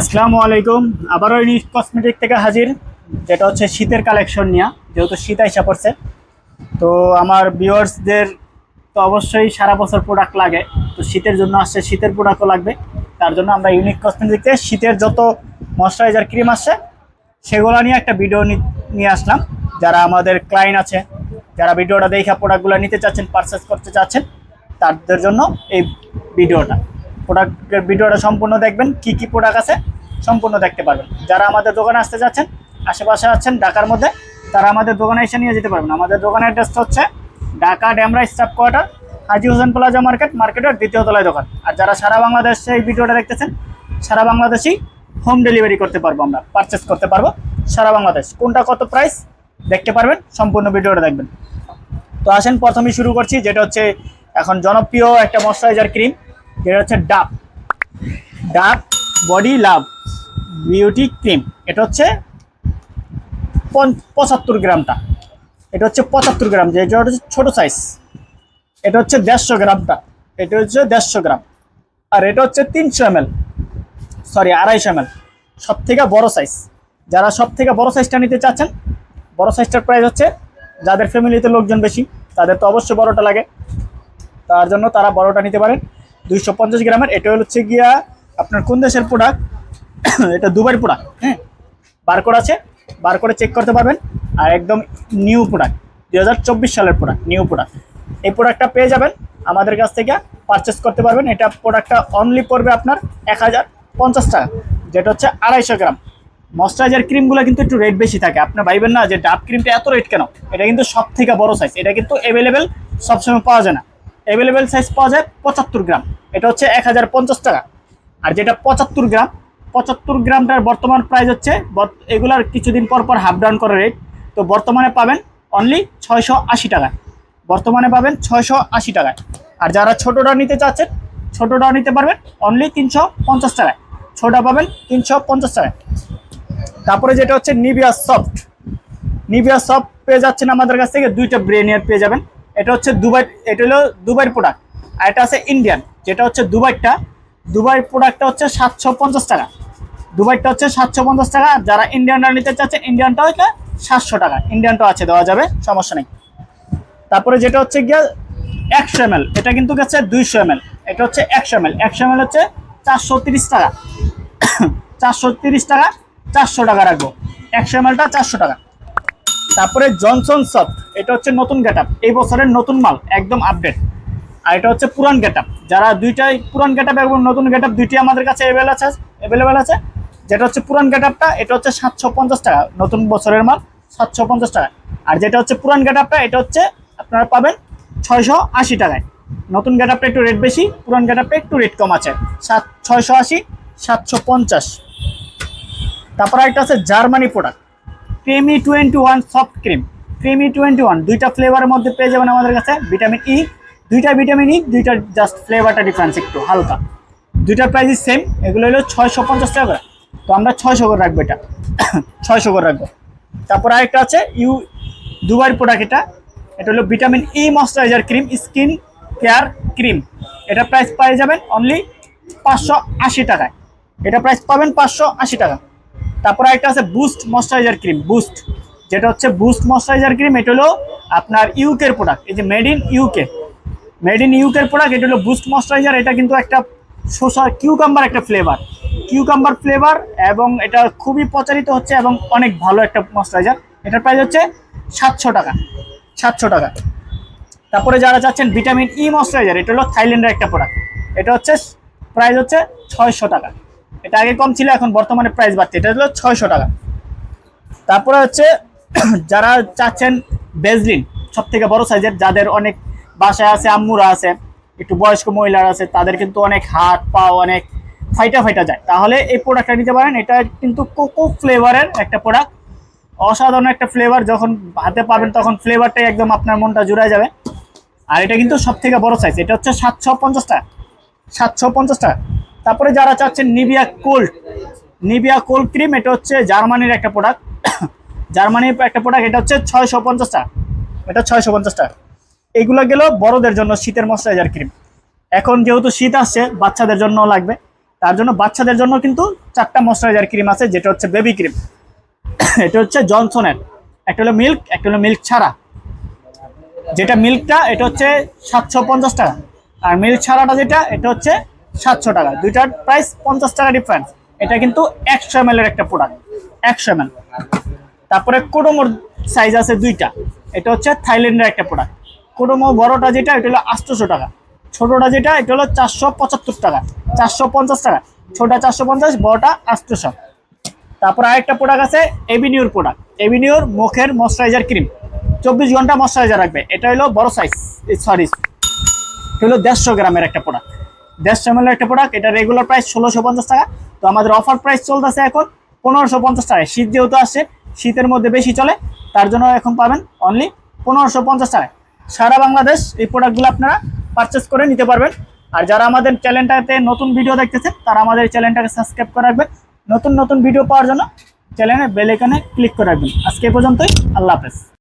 আসসালামু আলাইকুম। আবারও ইউনিক কসমেটিক থেকে হাজির, যেটা হচ্ছে শীতের কালেকশন নিয়ে, যেহেতু শীত আইসা পড়ছে। তো আমার ভিওয়ার্সদের তো অবশ্যই সারা বছর প্রোডাক্ট লাগে, তো শীতের জন্য আসছে, শীতের প্রোডাক্টও লাগবে। তার জন্য আমরা ইউনিক কসমেটিক থেকে শীতের যত ময়শ্চারাইজার ক্রিম আসছে, সেগুলো নিয়ে একটা ভিডিও নিয়ে আসলাম। যারা আমাদের ক্লায়েন্ট আছে, যারা ভিডিওটা দেখে প্রোডাক্টগুলো নিতে চাচ্ছেন পারচেস করতে চাচ্ছেন, তাদের জন্য এই ভিডিওটা প্রোডাক্টের ভিডিওটা সম্পূর্ণ দেখবেন, কি কি প্রোডাক্ট আছে সম্পূর্ণ দেখতে পারবেন। যারা আমাদের দোকানে আসতে যাচ্ছেন, আশেপাশে আছেন ঢাকার মধ্যে, তারা আমাদের দোকানে এসে নিয়ে যেতে পারবেন। আমাদের দোকানের অ্যাড্রেসটা হচ্ছে Dhaka Demra staff quarter, Haji Hossain plaza market, মার্কেটের দ্বিতীয় তলায় দোকান। আর যারা সারা বাংলাদেশে এই ভিডিওটা দেখতেছেন, সারা বাংলাদেশেই হোম ডেলিভারি করতে পারব আমরা পারচেস করতে পারব সারা বাংলাদেশ। কোনটা কত প্রাইস দেখতে পারবেন, সম্পূর্ণ ভিডিওটা দেখবেন। তো আসেন, প্রথমেই শুরু করছি, যেটা হচ্ছে এখন জনপ্রিয় একটা ময়শ্চারাইজার ক্রিম যেটা হচ্ছে ডাব। ডাব, বডি লাভ, বিউটি ক্রিম। এটা হচ্ছে পঁচাত্তর গ্রামটা। এটা হচ্ছে পঁচাত্তর গ্রাম যেটা হচ্ছে ছোটো সাইজ এটা হচ্ছে দেড়শো গ্রামটা। এটা হচ্ছে দেড়শো গ্রাম। আর এটা হচ্ছে তিনশো এম সরি আড়াইশো এম সব থেকে বড় সাইজ যারা সব থেকে বড় সাইজটা নিতে চাচ্ছেন, বড় সাইজটার প্রাইস হচ্ছে যাদের ফ্যামিলিতে লোকজন বেশি, তাদের তো অবশ্যই বড়টা লাগে। তার জন্য তারা বড়টা নিতে পারেন। দুইশো পঞ্চাশ গ্রামের, এটা হচ্ছে গিয়া আপনার কোন দেশের প্রোডাক্ট এটা দুবাইয়ের প্রোডাক্ট হ্যাঁ? বারকোড আছে বারকোডে চেক করতে পারবেন। আর একদম নিউ প্রোডাক্ট দুই হাজার চব্বিশ সালের প্রোডাক্ট নিউ প্রোডাক্ট এই প্রোডাক্টটা পেয়ে যাবেন, আমাদের কাছ থেকে পারচেস করতে পারবেন। এটা প্রোডাক্টটা অনলি পড়বে আপনার এক হাজার পঞ্চাশ টাকা, যেটা হচ্ছে আড়াইশো গ্রাম। ময়শ্চারাইজার ক্রিমগুলো কিন্তু একটু রেট বেশি থাকে। আপনার ভাইবেন না যে ডাব ক্রিমটা এত রেট কেন? এটা কিন্তু সব থেকে বড় সাইজ এটা কিন্তু অ্যাভেলেবেল সবসময় পাওয়া যায় না। অ্যাভেলেবেল সাইজ পাওয়া যায় পঁচাত্তর গ্রাম। এটা হচ্ছে এক হাজার পঞ্চাশ টাকা। আর যেটা পঁচাত্তর গ্রাম, পঁচাত্তর গ্রামটার বর্তমান প্রাইস হচ্ছে এগুলার কিছুদিন পর পর হাফ ডাউন করে রেট তো বর্তমানে পাবেন অনলি ছয়শো আশি টাকায়। বর্তমানে পাবেন ছয়শো আশি টাকায়। আর যারা ছোটোটা নিতে চাচ্ছেন ছোটোটাও নিতে পারবেন অনলি তিনশো পঞ্চাশ টাকায়। ছোটা পাবেন তিনশো পঞ্চাশ টাকায়। তারপরে যেটা হচ্ছে নিভিয়া সফট নিভিয়া সফট পেয়ে যাচ্ছেন আমাদের কাছ থেকে দুইটা ব্রেনিয়ার পেয়ে যাবেন। এটা হচ্ছে দুবাই, এটা হলো দুবাইয়ের প্রোডাক্ট আর এটা আছে ইন্ডিয়ান যেটা হচ্ছে দুবাইটা। দুবাই প্রোডাক্টটা হচ্ছে সাতশো পঞ্চাশ টাকা। দুবাইটা হচ্ছে সাতশো পঞ্চাশ টাকা যারা ইন্ডিয়ানটা নিতে চাচ্ছে ইন্ডিয়ানটা হচ্ছে সাতশো টাকা। ইন্ডিয়ানটা আছে, দেওয়া যাবে, সমস্যা নেই। তারপরে যেটা হচ্ছে গিয়া একশো এম এটা কিন্তু গেছে দুইশো এম এটা হচ্ছে একশো এম এল, একশো এম হচ্ছে চারশো তিরিশ টাকা। চারশো তিরিশ টাকা, চারশো টাকা রাখব। একশো এম এলটা চারশো টাকা। তারপরে জনসন সফট এটা হচ্ছে নতুন গেট এই বছরের নতুন মাল, একদম আপডেট আর এটা হচ্ছে পুরান গেট যারা দুইটাই পুরান গেট এবং নতুন গেট দুইটি আমাদের কাছে অ্যাভেলেবল আছে অ্যাভেলেবেল আছে। যেটা হচ্ছে পুরান গেট এটা হচ্ছে সাতশো পঞ্চাশ টাকা, নতুন বছরের মাল, সাতশো পঞ্চাশ টাকা। আর যেটা হচ্ছে পুরান গেট এটা হচ্ছে আপনারা পাবেন ছয়শো আশি টাকায়। নতুন গেট একটু রেট বেশি, পুরান গেট একটু রেট কম আছে, সাত, ছয়শো আশি, সাতশো পঞ্চাশ। তারপর একটা আছে Germany product creamy twenty one soft cream creamy twenty one, দুইটা ফ্লেভারের মধ্যে পেয়ে যাবেন আমাদের কাছে ভিটামিন ই দুইটা ভিটামিন ই দুইটা জাস্ট ফ্লেভারটা ডিফারেন্স একটু, হালকা। দুইটার প্রাইস সেম এগুলো হলো ছয়শো পঞ্চাশ টাকা করে। তো আমরা ছয়শো করে রাখব এটা। ছয়শো করে রাখব। তারপর আরেকটা আছে, ইউ দুবাইয়ের প্রোডাক্ট এটা। এটা হলো vitamin E moisturiser cream skin care cream এটা প্রাইস পেয়ে যাবেন অনলি পাঁচশো আশি টাকায়। এটা প্রাইস পাবেন পাঁচশো আশি টাকা। তারপরে একটা আছে বুস্ট ময়শ্চারাইজার ক্রিম বুস্ট যেটা হচ্ছে বুস্ট ময়শ্চারাইজার ক্রিম এটা হলো আপনার ইউকের প্রোডাক্ট এই যে made in UK made in ইউকের প্রোডাক্ট এটা হলো বুস্ট ময়শ্চারাইজার এটা কিন্তু একটা শসা কিউকাম্বার একটা ফ্লেভার কিউকাম্বার ফ্লেভার এবং এটা খুবই প্রচারিত হচ্ছে এবং অনেক ভালো একটা ময়শ্চারাইজার এটার প্রাইস হচ্ছে সাতশো টাকা সাতশো টাকা। তারপরে যারা চাচ্ছেন ভিটামিন ই ময়শ্চারাইজার এটা হলো থাইল্যান্ডের একটা প্রোডাক্ট এটা হচ্ছে প্রাইস হচ্ছে ছয়শো টাকা। এটা আগে কম ছিল, এখন বর্তমানে প্রাইস বাড়ছে। এটা হলো ছয়শো টাকা। তারপরে হচ্ছে, যারা চাচ্ছেন বেজলিন সব থেকে বড় সাইজের যাদের অনেক বাসায় আছে, আম্মুরা আছে, একটু বয়স্ক মহিলারা আছে, তাদের কিন্তু অনেক হাত, পা অনেক ফাইটা ফাইটা যায়। তাহলে এই প্রোডাক্টটা নিতে পারেন। এটা কিন্তু কোকো ফ্লেভারের একটা প্রোডাক্ট অসাধারণ একটা ফ্লেভার যখন হাতে পাবেন, তখন ফ্লেভারটাই একদম আপনার মনটা জুড়ে যাবে। আর এটা কিন্তু সব থেকে বড় সাইজ এটা হচ্ছে সাতশো পঞ্চাশ টাকা। সাতশো পঞ্চাশ টাকা। তারপরে যারা চাচ্ছেন Nivea cold Nivea cold cream, এটা হচ্ছে জার্মানির একটা প্রোডাক্ট জার্মানির একটা প্রোডাক্ট এটা হচ্ছে ছয়শো পঞ্চাশ টাকা এটা ছয়শো পঞ্চাশ টাকা এইগুলো গেল বড়দের জন্য শীতের ময়শ্চারাইজার ক্রিম। এখন যেহেতু শীত আসছে, বাচ্চাদের জন্য লাগবে। তার জন্য বাচ্চাদের জন্য কিন্তু চারটা ময়শ্চারাইজার ক্রিম আছে, যেটা হচ্ছে বেবি ক্রিম। এটা হচ্ছে জনসনের। একটা হলো মিল্ক, একটা হলো মিল্ক ছাড়া। যেটা মিল্কটা, এটা হচ্ছে সাতশো পঞ্চাশ টাকা আর মিল্ক ছাড়াটা যেটা, এটা হচ্ছে সাতশো টাকা। দুইটার প্রাইস পঞ্চাশ টাকা ডিফারেন্স এটা কিন্তু একশো এম এর একটা প্রোডাক্ট একশো এম তারপরে কোডোমোর সাইজ আছে দুইটা। এটা হচ্ছে থাইল্যান্ডের একটা প্রোডাক্ট কোডোমো বড়টা যেটা, এটা হলো আটশোশো টাকা। ছোটোটা যেটা, এটা হলো চারশো পঁচাত্তর টাকা। চারশো পঞ্চাশ টাকা। ছোটা চারশো পঞ্চাশ, বড়টা আটশোশো। তারপর আরেকটা প্রোডাক্ট আছে এভিনিউর প্রোডাক্ট এভিনিউর মুখের ময়শ্চারাইজার ক্রিম চব্বিশ ঘণ্টা ময়শ্চারাইজার রাখবে। এটা হলো বড় সাইজ সরি এটা হলো দেড়শো গ্রামের একটা প্রোডাক্ট দেড়শো এম একটা প্রোডাক্ট এটা রেগুলার প্রাইস ষোলোশো পঞ্চাশ টাকা। তো আমাদের অফার প্রাইস চলতেছে এখন পনেরোশো পঞ্চাশ টাকায়। শীত যেহেতু আসছে, শীতের মধ্যে বেশি চলে, তার জন্য এখন পাবেন অনলি পনেরোশো পঞ্চাশ টাকায়। সারা বাংলাদেশ এই প্রোডাক্টগুলো আপনারা পারচেস করে নিতে পারবেন। আর যারা আমাদের চ্যানেলটাতে নতুন ভিডিও দেখতেছেন, তারা আমাদের চ্যানেলটাকে সাবস্ক্রাইব করে রাখবেন। নতুন নতুন ভিডিও পাওয়ার জন্য চ্যানেলে বেল আইকনে ক্লিক করে রাখবেন। আজকে পর্যন্তই, আল্লাহ হাফেজ।